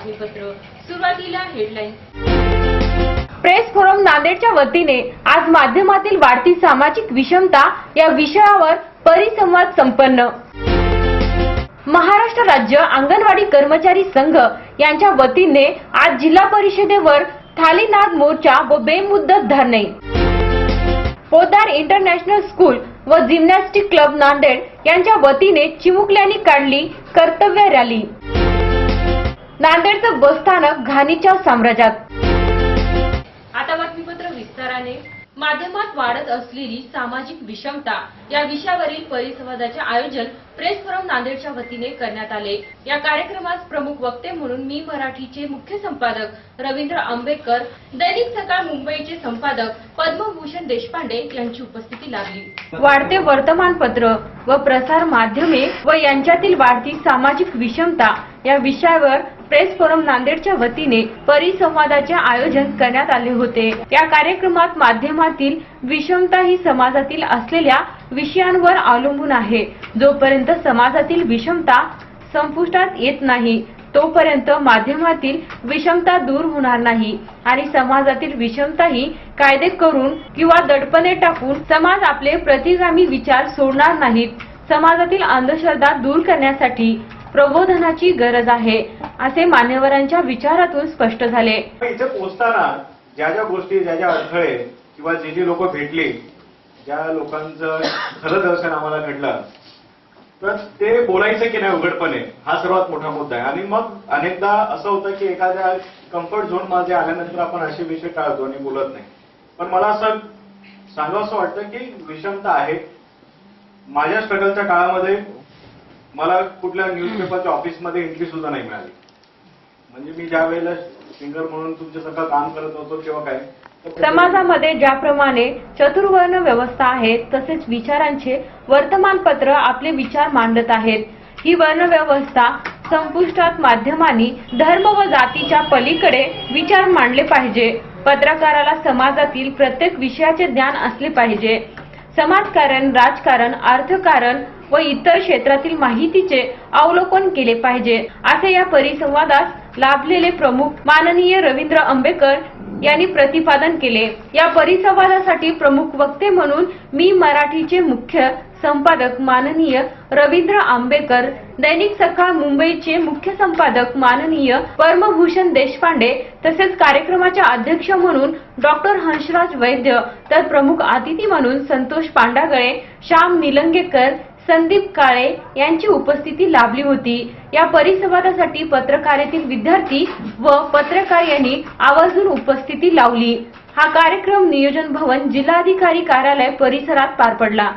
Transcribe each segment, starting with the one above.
बातमीपत्र सुरुवातीला headline press forum नांदेडच्या वतीने आज माध्यमातील वाढती सामाजिक विषमता या विषयावर परिसंवाद संपन्न. महाराष्ट्र राज्य अंगणवाडी कर्मचारी संघ यांच्या वतीने आज जिल्हा परिषदेवर थालीनाद मोर्चा व बेमुद्दत धरणे. पोदार इंटरनॅशनल स्कूल व जिम्नॅस्टिक क्लब नांदेड यांच्या वतीने चिमुकल्यांनी काढली कर्तव्य रॅली. नांदेडचं बसस्थानक घाणीच्या साम्राज्यात. आता बातमीपत्र विस्ताराने. माध्यमात वाढत असलेली सामाजिक विषमता या विषयावरील परिसंवादाचे आयोजन प्रेस फोरम नांदेडच्या वतीने करण्यात आले. या कार्यक्रमास प्रमुख वक्ते म्हणून मी मराठीचे मुख्य संपादक रवींद्र आंबेडकर दैनिक सकाळ मुंबईचे संपादक पद्मभूषण देशपांडे यांची उपस्थिती लाभली. वाढते वर्तमानपत्र व प्रसार माध्यमे व यांच्यातील वाढती सामाजिक विषमता या विषयावर प्रेस फोरम नांदेडच्या वतीने परिसंवादाचे आयोजन करण्यात आले होते. या कार्यक्रमात माध्यमातील विषमता ही समाजातील असलेल्या विषयांवर अवलंबून आहे. जोपर्यंत समाजातील विषमता संपुष्टात येत नाही तोपर्यंत माध्यमातील विषमता दूर होणार नाही आणि समाजातील विषमताही कायदे करून किंवा दडपणे टाकून समाज आपले प्रतिगामी विचार सोडणार नाहीत. समाजातील अंधश्रद्धा दूर करण्यासाठी प्रबोधनाची गरज आहे असे मान्यवरांच्या विचारातून स्पष्ट झाले. इथे पोहोचताना ज्या ज्या गोष्टी ज्या ज्या अडथळे किंवा जे जे लोक भेटली ज्या लोकांचं खरं दर्शन आम्हाला घडलं तर ते बोलायचं की नाही उघडपणे हा सर्वात मोठा मुद्दा आहे. आणि मग अनेकदा असं होतं की एखाद्या कम्फर्ट झोनमध्ये आल्यानंतर आपण असे विषय टाळतो आणि बोलत नाही. पण मला असं सांगावं असं वाटतं की विषमता आहे. माझ्या स्ट्रगलच्या काळामध्ये मला कुठल्या न्यूजपेपरच्या ऑफिसमध्ये एंट्री सुद्धा नाही मिळाली. म्हणजे मी ज्या वेळेला सिंगर म्हणून तुमच्यासारखं काम करत होतो किंवा काय समाजामध्ये ज्याप्रमाणे चतुर्वर्ण व्यवस्था आहे तसेच विचारांचे वर्तमानपत्र आपले विचार मांडत आहेत. ही वर्ण व्यवस्था संपुष्टात माध्यमांनी धर्म व जातीच्या पलीकडे विचार मांडले पाहिजे. पत्रकाराला समाजातील प्रत्येक विषयाचे ज्ञान असले पाहिजे. समाजकारण राजकारण अर्थकारण व इतर क्षेत्रातील माहितीचे अवलोकन केले पाहिजे. असे या परिसंवादास लाभलेले प्रमुख माननीय रवींद्र आंबेडकर यांनी प्रतिपादन केले. या परिसंवादासाठी प्रमुख वक्ते म्हणून मी मराठीचे मुख्य संपादक माननीय रवींद्र आंबेडकर दैनिक सकाळ मुंबईचे मुख्य संपादक माननीय परमभूषण देशपांडे तसेच कार्यक्रमाच्या अध्यक्ष म्हणून डॉक्टर हंसराज वैद्य तर प्रमुख अतिथी म्हणून संतोष पांडागळे श्याम निलंगेकर संदीप काळे यांची उपस्थिती लाभली होती. या परिसंवादासाठी पत्रकारितेतील विद्यार्थी व पत्रकार यांनी आवर्जून उपस्थिती लावली. हा कार्यक्रम नियोजन भवन जिल्हाधिकारी कार्यालय परिसरात पार पडला.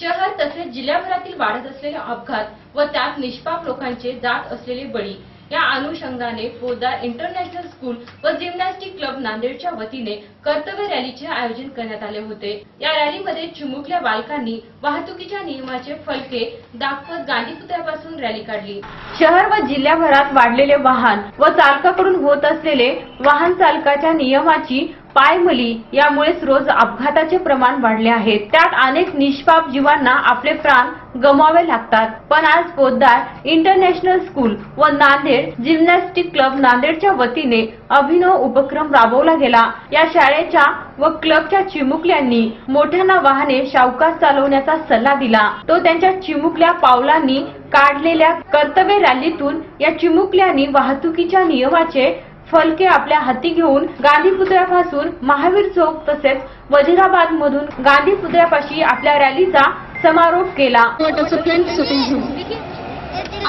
शहर तसेच जिल्ह्याभरातील वाढत असलेले अपघात व त्यात निष्पाप लोकांचे जात असलेले बळी या अनुषंगाने पोदार इंटरनॅशनल स्कूल व जिम्नॅस्टिक क्लब नांदेडच्या वतीने कर्तव्य रॅलीचे आयोजन करण्यात आले होते. या रॅलीमध्ये चिमुकल्या बालकांनी वाहतुकीच्या नियमाचे फलके दाखवत गांधी पुतळ्यापासून रॅली काढली. शहर व जिल्ह्याभरात वाढलेले वाहन व चालकाकडून होत असलेले वाहन चालकाच्या नियमाची पायमली यामुळेच रोज अपघाताचे प्रमाण वाढले आहे. त्यात अनेक निष्पाप जीवांना आपले प्राण गमावे लागतात. पण आज पोद्दार इंटरनॅशनल स्कूल व नांदेड जिम्नॅस्टिक क्लब नांदेडच्या वतीने अभिनव उपक्रम राबवला गेला. या शाळेच्या व क्लबच्या चिमुकल्यांनी मोठ्यांना वाहने शावकास चालवण्याचा सल्ला दिला. तो त्यांच्या चिमुकल्या पावलांनी काढलेल्या कर्तव्य रॅलीतून या चिमुकल्यांनी वाहतुकीच्या नियमाचे फलके आपल्या हाती घेऊन गांधी पुतळ्यापासून महावीर चौक तसेच वजिराबाद मधून गांधी पुतळ्यापाशी आपल्या रॅलीचा समारोप केला to a disciplined citizen.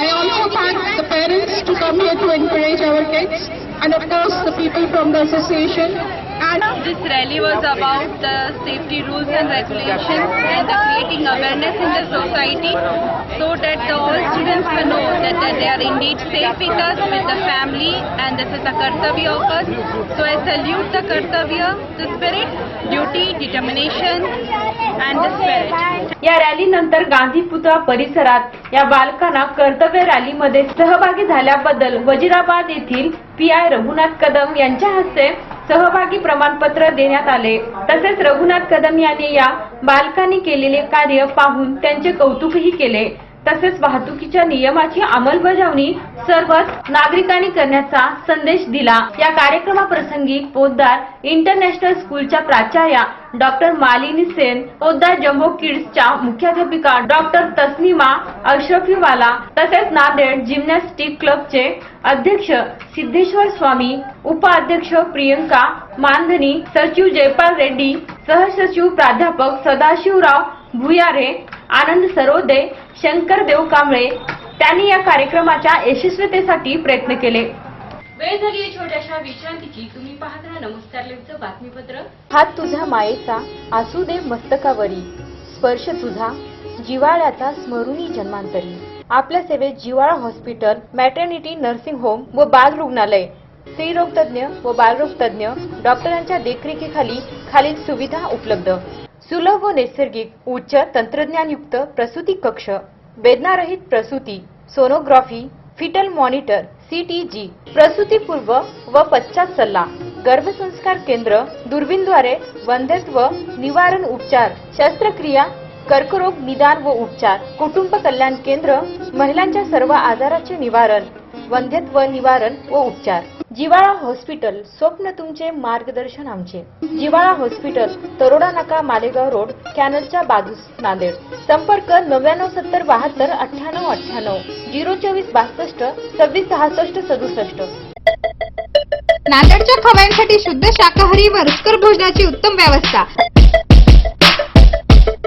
I also thank the parents to come here to encourage our kids and of course the people from the association and This rally was about the safety rules and regulations and the creating awareness in the society so that the all students know that, that they are indeed safe with us, with the family and this is the Kartavya of us. So I salute the Kartavya, the spirit, duty, determination and the spirit. या रॅलीनंतर गांधी पुतळा परिसरात या बालकांना कर्तव्य रॅलीमध्ये सहभागी झाल्याबद्दल वजिराबाद येथील P I Raghunath Kadam यांच्या हस्ते सहभागी प्रमाणपत्र देण्यात आले. तसेच रघुनाथ कदम यांनी या बालकांनी केलेले कार्य पाहून त्यांचे कौतुकही केले. तसेच वाहतुकीच्या नियमाची अंमलबजावणी सर्वच नागरिकांनी करण्याचा संदेश दिला. या कार्यक्रमाप्रसंगी पोद्दार इंटरनॅशनल स्कूलच्या प्राचार्या डॉक्टर मालिनी सेन पोद्दार जम्बो किड्सच्या मुख्याध्यापिका डॉक्टर तस्निमा अशरफीवाला तसेच नांदेड जिम्नॅस्टिक क्लबचे अध्यक्ष सिद्धेश्वर स्वामी उपाध्यक्ष प्रियंका मानधनी सचिव जयपाल रेड्डी सहसचिव प्राध्यापक सदाशिवराव भुयारे आनंद सरोदे शंकर देव कांबळे त्यांनी या कार्यक्रमाच्या यशस्वीतेसाठी प्रयत्न केले. वेळ झाली आहे छोट्याशा विश्रांतीची. तुम्ही पाहत राहा नमस्कार बातमीपत्र. हात तुझ्या मायेचा असू दे मस्तकावरी. स्पर्श तुझा जिवाळ्याचा स्मरुनी जन्मांतरी. आपल्या सेवेत जिवाळा हॉस्पिटल मॅटर्निटी नर्सिंग होम व बाल रुग्णालय. स्त्रीरोग तज्ञ व बालरोग तज्ञ डॉक्टरांच्या देखरेखीखाली खालील सुविधा उपलब्ध. सुलभ व नैसर्गिक उच्च तंत्रज्ञानयुक्त प्रसूती कक्ष वेदनारहित प्रसूती सोनोग्राफी फिटल मॉनिटर सीटीजी प्रसूतीपूर्व व पश्चात सल्ला गर्भसंस्कार केंद्र दुर्बीनद्वारे वंध्यत्व निवारण उपचार शस्त्रक्रिया कर्करोग निदान व उपचार कुटुंब कल्याण केंद्र महिलांच्या सर्व आजाराचे निवारण वंध्यत्व निवारण व उपचार. जिवाळा हॉस्पिटल स्वप्न तुमचे मार्गदर्शन आमचे. जिवाळा हॉस्पिटल तरोडा नाका मालेगाव रोड कॅनलच्या बाजूस नांदेड. संपर्क नव्याण्णव सत्तर बहात्तर अठ्ठ्याण्णव अठ्ठ्याण्णव. झिरो चोवीस बासष्ट सव्वीस सहासष्ट सदुसष्ट. नांदेडच्या खवयांसाठी शुद्ध शाकाहारी व रुचकर भोजनाची उत्तम व्यवस्था.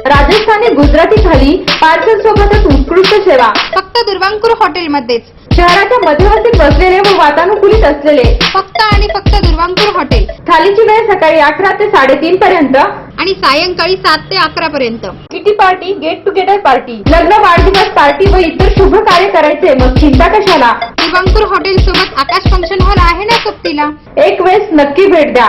राजस्थानी गुजराती थाली पार्सल सोबतच उत्कृष्ट सेवा. फक्त दुर्वांकुर हॉटेलमध्येच. शहराच्या मध्यवर्ती बसलेले व वातानुकूलित असलेले. फक्त आणि फक्त दुर्वांकुर हॉटेल. थालीची वेळ सकाळी अकरा ते साडेतीन पर्यंत. आणि सायंकाळी सात ते अकरा पर्यंत. Kitty party get together party लग्न वाढदिवस पार्टी व इतर शुभ कार्य करायचे मग चिंता कशाला? दुर्वांकुर हॉटेल सोबत आकाश फंक्शन हॉल आहे ना सोबतीला एक वेळेस नक्की भेट द्या.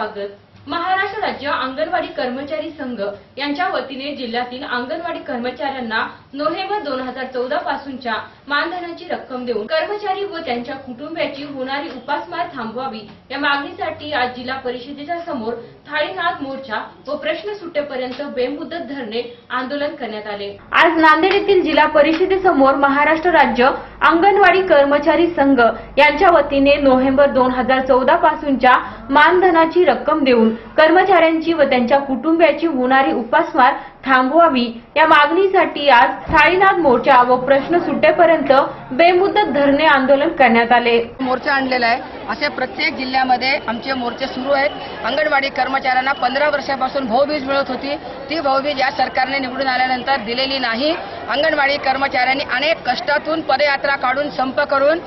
पुन्हा एकदा आपलं स्वागत महाराष्ट्र राज्य अंगणवाडी कर्मचारी संघ यांच्या वतीने जिल्ह्यातील अंगणवाडी कर्मचाऱ्यांना नोव्हेंबर दोन हजार चौदा पासूनच्या मानधनाची रक्कम देऊन कर्मचारी व त्यांच्या कुटुंबियाची होणारी उपासमार थांबवावी या मागणीसाठी आज जिल्हा परिषदेच्या समोर थाळीनाथ मोर्चा व प्रश्न सुटेपर्यंत बेमुदत धरणे आंदोलन करण्यात आले. आज नांदेड येथील जिल्हा परिषदेसमोर महाराष्ट्र राज्य अंगणवाडी कर्मचारी संघ यांच्या वतीने नोव्हेंबर दोन हजार चौदा पासूनच्या मानधनाची रक्कम देऊन कर्मचाऱ्यांची व त्यांच्या कुटुंबियाची होणारी उपासमार थांबवावी. या मागणीसाठी आज थाळीनाथ मोर्चा व प्रश्न सुटेपर्यंत बेमुदत धरणे आंदोलन करण्यात आले. मोर्चा आणलेला आहे. असे प्रत्येक जिल्ह्यामध्ये आमचे मोर्चे सुरू आहेत. अंगणवाडी कर्मचाऱ्यांना पंधरा वर्षापासून भाऊबीज मिळत होती. ती भाऊबीज या सरकारने निवडून आल्यानंतर दिलेली नाही. अंगणवाडी कर्मचाऱ्यांनी अनेक कष्टातून पदयात्रा काढून संप करून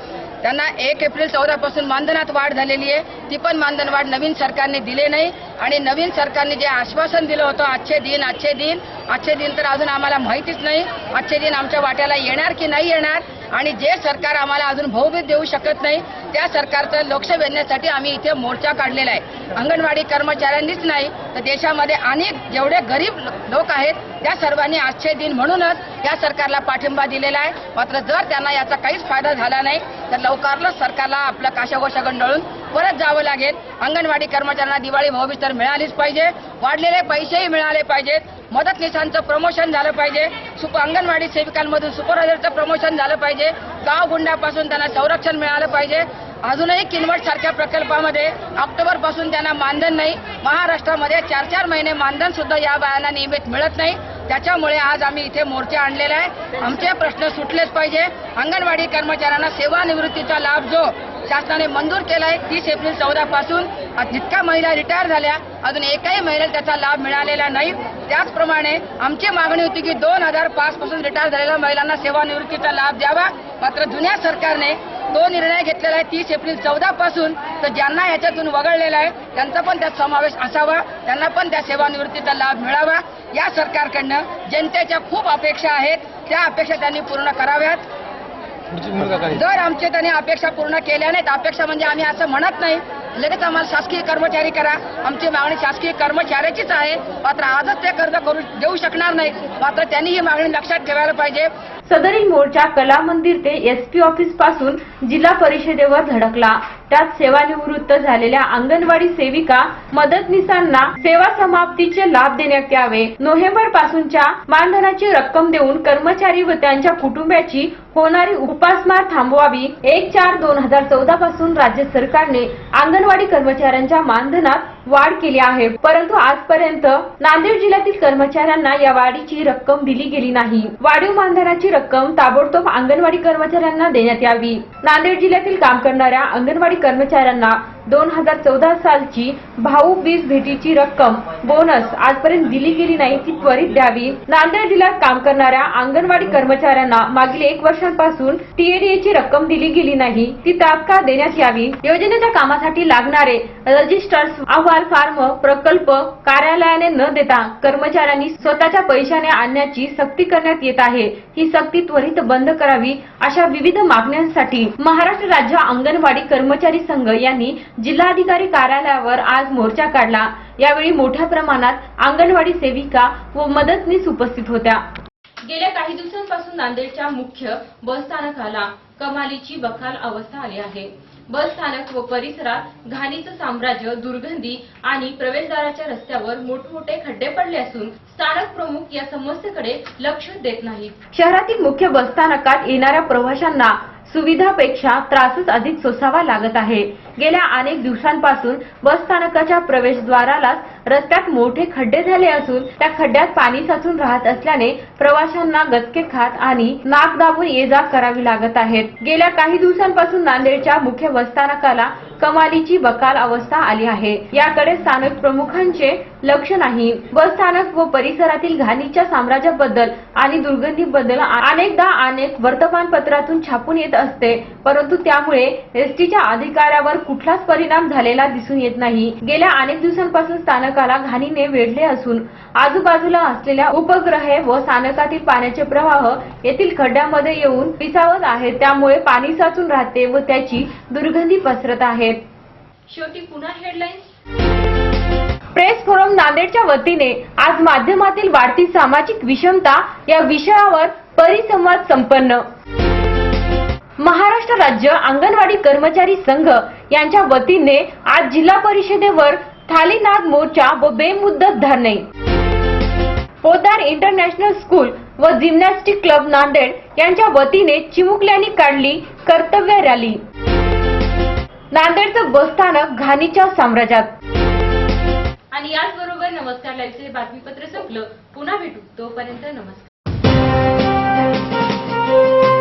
त्यांना एक एप्रिल चौदा पासून मानधनात वाढ झालेली आहे. ती पण मानधनवाढ नवीन सरकारने दिले नाही. आणि नवीन सरकारने जे आश्वासन दिलं होतं आजचे दिन आजचे दिन आजचे दिन तर अजून आम्हाला माहितीच नाही. आजचे दिन आमच्या वाट्याला येणार की नाही येणार? आणि जे सरकार आम्हाला अजून भाऊबीज देऊ शकत नाही त्या सरकारचं लक्ष वेधण्यासाठी आम्ही इथे मोर्चा काढलेला आहे. अंगणवाडी कर्मचाऱ्यांनीच नाही तर देशामध्ये अनेक जेवढे गरीब लोक आहेत त्या सर्वांनी आजचे दिन म्हणूनच या सरकारला पाठिंबा दिलेला आहे. मात्र जर त्यांना याचा काहीच फायदा झाला नाही तर लवकरच सरकारला आपलं काशागोशागण डळून परत जावं लागेल. अंगणवाडी कर्मचाऱ्यांना दिवाळी भाऊबीज तर मिळालीच पाहिजे. वाढलेले पैसेही मिळाले पाहिजेत. मदतनीसांचं प्रमोशन झालं पाहिजे. सुप अंगणवाडी सेविकांमधून सुपरवायझरचं प्रमोशन झालं पाहिजे. गाव गुंडापासून त्यांना संरक्षण मिळालं पाहिजे. अजूनही किनवट सारख्या प्रकल्पामध्ये ऑक्टोबरपासून त्यांना मानधन नाही. महाराष्ट्रामध्ये चार चार महिने मानधन सुद्धा या बायांना नियमित मिळत नाही. त्याच्यामुळे आज आम्ही इथे मोर्चा आणलेला आहे. आमचे प्रश्न सुटलेच पाहिजे. अंगणवाडी कर्मचाऱ्यांना सेवानिवृत्तीचा लाभ जो शासनाने मंजूर केला आहे तीस एप्रिल चौदा पासून जितक्या महिला रिटायर झाल्या अजून एकाही महिलेला त्याचा लाभ मिळालेला नाही. त्याचप्रमाणे आमची मागणी होती की दोन हजार पाच पासून रिटायर झालेल्या महिलांना सेवानिवृत्तीचा लाभ द्यावा. मात्र जुन्या सरकारने तो निर्णय घेतलेला आहे तीस एप्रिल चौदा पासून तर ज्यांना याच्यातून वगळलेला आहे त्यांचा पण त्यात समावेश असावा. त्यांना पण त्या सेवानिवृत्तीचा लाभ मिळावा. या सरकारकडनं जनतेच्या खूप अपेक्षा आहेत. त्या अपेक्षा त्यांनी पूर्ण कराव्यात. जर आमचे त्यांनी अपेक्षा पूर्ण केल्या नाहीत. अपेक्षा म्हणजे आम्ही असं म्हणत नाही. लगेच आम्हाला शासकीय कर्मचारी करा. आमची मागणी शासकीय कर्मचाऱ्याचीच आहे. मात्र आजच ते कर्ज करू देऊ शकणार नाहीत. मात्र त्यांनी ही मागणी लक्षात ठेवायला पाहिजे. सदरील मोर्चा कला मंदिर ते एसपी ऑफिसपासून जिल्हा परिषदेवर धडकला. त्यात सेवानिवृत्त झालेल्या अंगणवाडी सेविका मदतनीसांना सेवा समाप्तीचे लाभ देण्यात यावे. नोव्हेंबर पासूनच्या मानधनाची रक्कम देऊन कर्मचारी व त्यांच्या कुटुंबाची होणारी उपासमार थांबवावी. एक चार दोन हजार चौदा पासून राज्य सरकारने अंगणवाडी कर्मचाऱ्यांच्या मानधनात वाढ केली आहे. परंतु आजपर्यंत नांदेड जिल्ह्यातील कर्मचाऱ्यांना या वाढीची रक्कम दिली गेली नाही. वाढीव मानधनाची रक्कम ताबडतोब अंगणवाडी कर्मचाऱ्यांना देण्यात यावी. नांदेड जिल्ह्यातील काम करणाऱ्या अंगणवाडी कर्मचाऱ्यांना दोन हजार चौदा सालची भाऊ बीज भेटीची रक्कम बोनस आजपर्यंत दिली गेली नाही ती त्वरित द्यावी. नांदेड जिल्ह्यात काम करणाऱ्या अंगणवाडी कर्मचाऱ्यांना मागील एक वर्षांपासून टीएडीएची रक्कम दिली गेली नाही. ती तात्काळ देण्यात यावी. योजनेच्या कामासाठी लागणारे रजिस्टर्स अहवाल फार्म प्रकल्प कार्यालयाने न देता कर्मचाऱ्यांनी स्वतःच्या पैशाने आणण्याची सक्ती करण्यात येत आहे. ही सक्ती त्वरित बंद करावी अशा विविध मागण्यांसाठी महाराष्ट्र राज्य अंगणवाडी कर्मचारी संघ यांनी जिल्हाधिकारी कार्यालयावर आज मोर्चा काढला. यावेळी मोठ्या प्रमाणात अंगणवाडी सेविका व मदतनीस उपस्थित होत्या. गेल्या काही दिवसांपासून नांदेडच्या मुख्य बस स्थानकाला कमालीची बखाल अवस्था आली आहे. बस स्थानक व परिसरात घाणीचं साम्राज्य दुर्गंधी आणि प्रवेशद्वाराच्या रस्त्यावर मोठमोठे खड्डे पडले असून स्थानक प्रमुख या समस्येकडे लक्ष देत नाहीत. शहरातील मुख्य बसस्थानकात येणाऱ्या प्रवाशांना सुविधापेक्षा त्रासच अधिक सोसावा लागत आहे. गेल्या अनेक दिवसांपासून बसस्थानकाच्या प्रवेशद्वारालाच रस्त्यात मोठे खड्डे झाले असून त्या खड्ड्यात पाणी साचून राहत असल्याने प्रवाशांना गचके खात आणि नाक दाबून ये जा करावी लागत आहेत. गेल्या काही दिवसांपासून नांदेडच्या मुख्य बसस्थानकाला कमालीची बकाल अवस्था आली आहे. याकडे स्थानक प्रमुखांचे लक्ष नाही. बस स्थानक व परिसरातील घाणीच्या साम्राज्याबद्दल आणि दुर्गंधीबद्दल अनेकदा अनेक वर्तमानपत्रातून छापून येत असते. परंतु त्यामुळे एसटीच्या अधिकाऱ्यावर कुठलाच परिणाम झालेला दिसून येत नाही. गेल्या अनेक दिवसांपासून स्थानकाला घाणीने वेढले असून आजूबाजूला असलेल्या उपग्रहे व स्थानकातील पाण्याचे प्रवाह येथील खड्ड्यामध्ये येऊन पिसावत आहेत. त्यामुळे पाणी साचून राहते व त्याची दुर्गंधी पसरत आहे. शेवटी पुन्हा हेडलाईन्स प्रेस फोरम नांदेडच्या वतीने आज माध्यमातील वाढती सामाजिक विषमता या विषयावर परिसंवाद संपन्न. महाराष्ट्र राज्य अंगणवाडी कर्मचारी संघ यांच्या वतीने आज जिल्हा परिषदेवर थालीनाद मोर्चा व बेमुद्दत धरणे. पोदार इंटरनॅशनल स्कूल व जिम्नॅस्टिक क्लब नांदेड यांच्या वतीने चिमुकल्याने काढली कर्तव्य रॅली. नांदेडचं बसस्थानक घाणीच्या साम्राज्यात. आणि याचबरोबर नमस्कार लाईव्हचे बातमीपत्र संपलं. पुन्हा भेटू. तोपर्यंत नमस्कार.